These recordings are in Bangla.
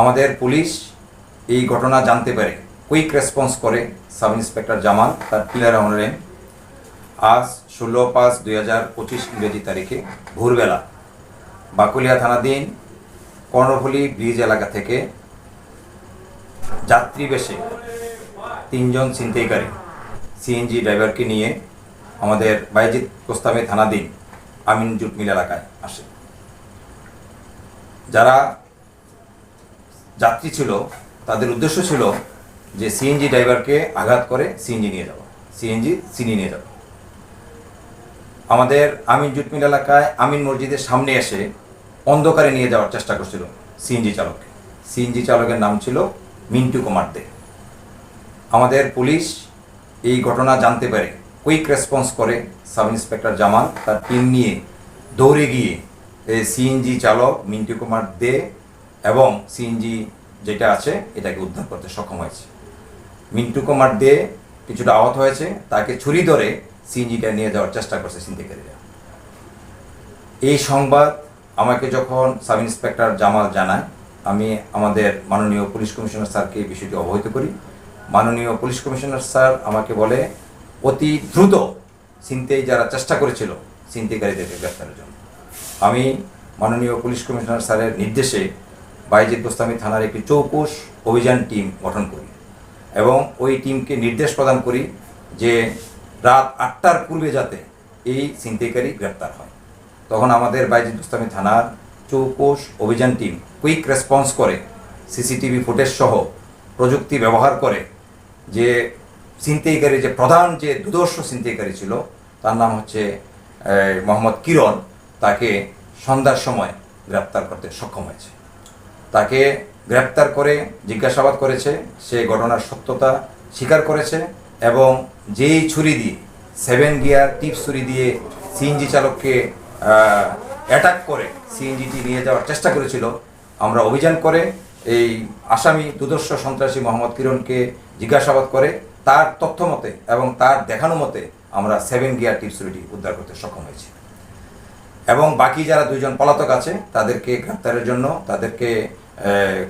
আমাদের পুলিশ এই ঘটনা জানতে পারে। কুইক রেসপন্স করে সাব ইন্সপেক্টর জামাল, তার পিলার অনারে আজ ষোলো পাঁচ দুই হাজার পঁচিশ ইংরেজি তারিখে ভোরবেলা বাকুলিয়া থানাধীন কর্ণফুলী ব্রিজ এলাকা থেকে যাত্রী বেশে তিনজন ছিনতাইকারী সিএনজি ড্রাইভারকে নিয়ে আমাদের বাইজিৎ কোস্তামে থানাধীন আমিন জুটমিল এলাকায় আসে। যারা যাত্রী ছিল, তাদের উদ্দেশ্য ছিল যে সিএনজি ড্রাইভারকে আঘাত করে সিএনজি নিয়ে যাওয়া। সিএনজি চিনি নিয়ে যাওয়া। আমাদের আমিন জুটমিল এলাকায় আমিন মসজিদের সামনে এসে অন্ধকারে নিয়ে যাওয়ার চেষ্টা করছিল সিএনজি চালককে। সিএনজি চালকের নাম ছিল মিন্টু কুমার দে। আমাদের পুলিশ এই ঘটনা জানতে পারে কুইক রেসপন্স করে সাব ইন্সপেক্টর জামাল তার টিম নিয়ে দৌড়ে গিয়ে সিএনজি চালক মিন্টু কুমার দে এবং সিএনজি যেটা আছে, এটাকে উদ্ধার করতে সক্ষম হয়েছে। মিন্টু কুমার দে কিছুটা আহত হয়েছে, তাকে ছুরি ধরে সিএনজিটা নিয়ে যাওয়ার চেষ্টা করছে ছিনতাইকারীরা এই সংবাদ আমাকে যখন সাব ইন্সপেক্টর জামাল জানায়, আমি আমাদের মাননীয় পুলিশ কমিশনার স্যারকে বিষয়টি অবহিত করি। মাননীয় পুলিশ কমিশনার স্যার আমাকে বলে, অতি দ্রুত ছিনতাই যারা চেষ্টা করেছিল ছিনতাইকারীদেরকে গ্রেপ্তারের জন্য। আমি মাননীয় পুলিশ কমিশনার স্যারের নির্দেশে বাইজিদ গোস্তামি থানার একটি চৌকুশ অভিযান টিম গঠন করি এবং ওই টিমকে নির্দেশ প্রদান করি যে রাত আটটার পূর্বে যাতে এই ছিনতাইকারী গ্রেপ্তার হয়। তখন আমাদের বাইজিদ গোস্তামি থানার চৌকোশ অভিযান টিম কুইক রেসপন্স করে, সিসিটিভি ফুটেজ সহ প্রযুক্তি ব্যবহার করে যে ছিনতাইকারী যে প্রধান যে দুদর্শ ছিনতাইকারী ছিল, তার নাম হচ্ছে মোহাম্মদ কিরণ, তাকে সন্ধ্যার সময় গ্রেপ্তার করতে সক্ষম হয়েছে। তাকে গ্রেপ্তার করে, জিজ্ঞাসাবাদ করেছে, সে ঘটনার সত্যতা স্বীকার করেছে এবং যেই ছুরি দিয়ে সেভেন গিয়ার টিপ ছুরি দিয়ে সিএনজি চালককে অ্যাটাক করে সিএনজিটি নিয়ে যাওয়ার চেষ্টা করেছিল, আমরা অভিযান করে এই আসামি দুদর্শ সন্ত্রাসী মোহাম্মদ কিরণকে জিজ্ঞাসাবাদ করে, তার তথ্য মতে এবং তার দেখানো মতে আমরা সেভেন গিয়ার টিপ ছুরিটি উদ্ধার করতে সক্ষম হয়েছি। এবং বাকি যারা দুইজন পলাতক আছে, তাদেরকে গ্রেপ্তারের জন্য, তাদেরকে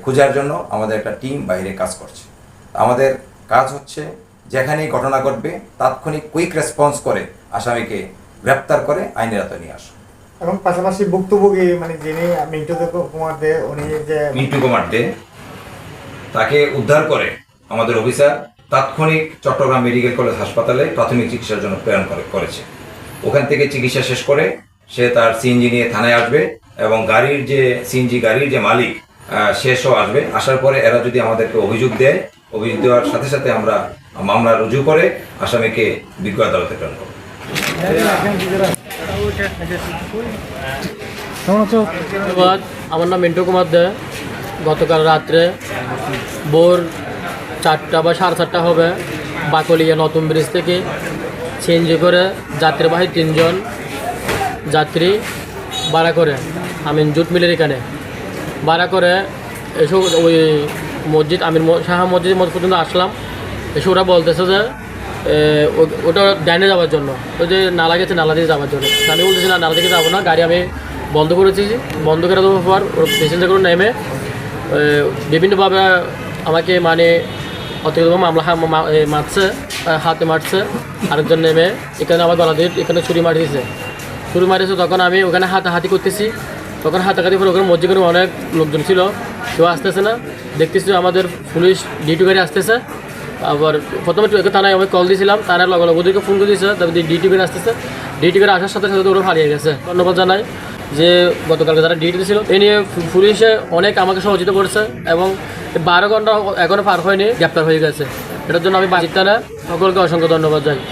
খোঁজার জন্য আমাদের একটা টিম বাইরে কাজ করছে। আমাদের কাজ হচ্ছে যেখানেই ঘটনা ঘটবে তাৎক্ষণিক কুইক রেসপন্স করে আসামিকে গ্রেপ্তার করে আইনের আওতায় নিয়ে আসা। এবং পাশাপাশি ভুক্তভোগী মানে যিনি মিন্টু কুমার দে উনি যে মিন্টু কুমার দে তাকে উদ্ধার করে আমাদের অফিসার তাৎক্ষণিক চট্টগ্রাম মেডিকেল কলেজ হাসপাতালে প্রাথমিক চিকিৎসার জন্য প্রেরণ করে করেছে। ওখান থেকে চিকিৎসা শেষ করে সে তার সিএনজি নিয়ে থানায় আসবে এবং গাড়ির যে সিএনজি গাড়ির যে মালিক সে আসবে। আসার পরে এরা যদি আমাদেরকে অভিযোগ দেয় অভিযোগ দেওয়ার সাথে সাথে আমরা মামলা রুজু করে আসামিকে বিজ্ঞ আদালতে প্রেরণ করব ধন্যবাদ। আমার নাম মিন্টু কুমার দে। গতকাল রাত্রে ভোর চারটা বা সাড়ে চারটা হবে বাকলিয়া নতুন ব্রিজ থেকে চেঞ্জ করে যাত্রীবাহী তিনজন যাত্রী ভাড়া করে। আমিন জুট মিলের এখানে। ভাড়া করে এসব ওই মসজিদ, আমির শাহ মসজিদ পর্যন্ত আসলাম। এসে ওরা বলতেছে যে ওটা ডাইনে যাওয়ার জন্য। ওই যে নালা গেছে, নালা দিয়ে যাওয়ার জন্য। আমি বলতেছি, না, নালা থেকে যাব না, গাড়ি আমি বন্ধ করেছি বন্ধ করে দেওয়ার পর ওর প্যাসেঞ্জারগুলো নেমে বিভিন্নভাবে আমাকে মানে অতিরিক্ত মামলা মারছে হাতে মারছে। আরেকজন নেমে, এখানে আমার গলা দিয়ে এখানে ছুরি মারি দিয়েছে ছুরি মারিয়েছে তখন আমি ওখানে হাতাহাতি করতেছি। তখন হাতাহাতি করে ওখানে মসজিদের অনেক লোকজন ছিল। কেউ আসতেছে না। দেখতেছি আমাদের পুলিশ ডিউটি গাড়ি আসতেছে। আবার প্রথমে থানায় আমি কল দিয়েছিলাম থানার লগে লগে ওদেরকে ফোন করে দিয়েছে তারপর ডিউটি করে আসতেছে। ডিউটি করে আসার সাথে সাথে ওরা হারিয়ে গেছে। ধন্যবাদ জানাই যে গতকালকে যারা ডিউটি ছিল এই নিয়ে পুলিশে অনেক আমাকে সহযোগিতা করেছে এবং বারো ঘণ্টা এখনও পার হয়নি, গ্রেপ্তার হয়ে গেছে। এটার জন্য আমি বাজিত থানা সকলকে অসংখ্য ধন্যবাদ জানাই।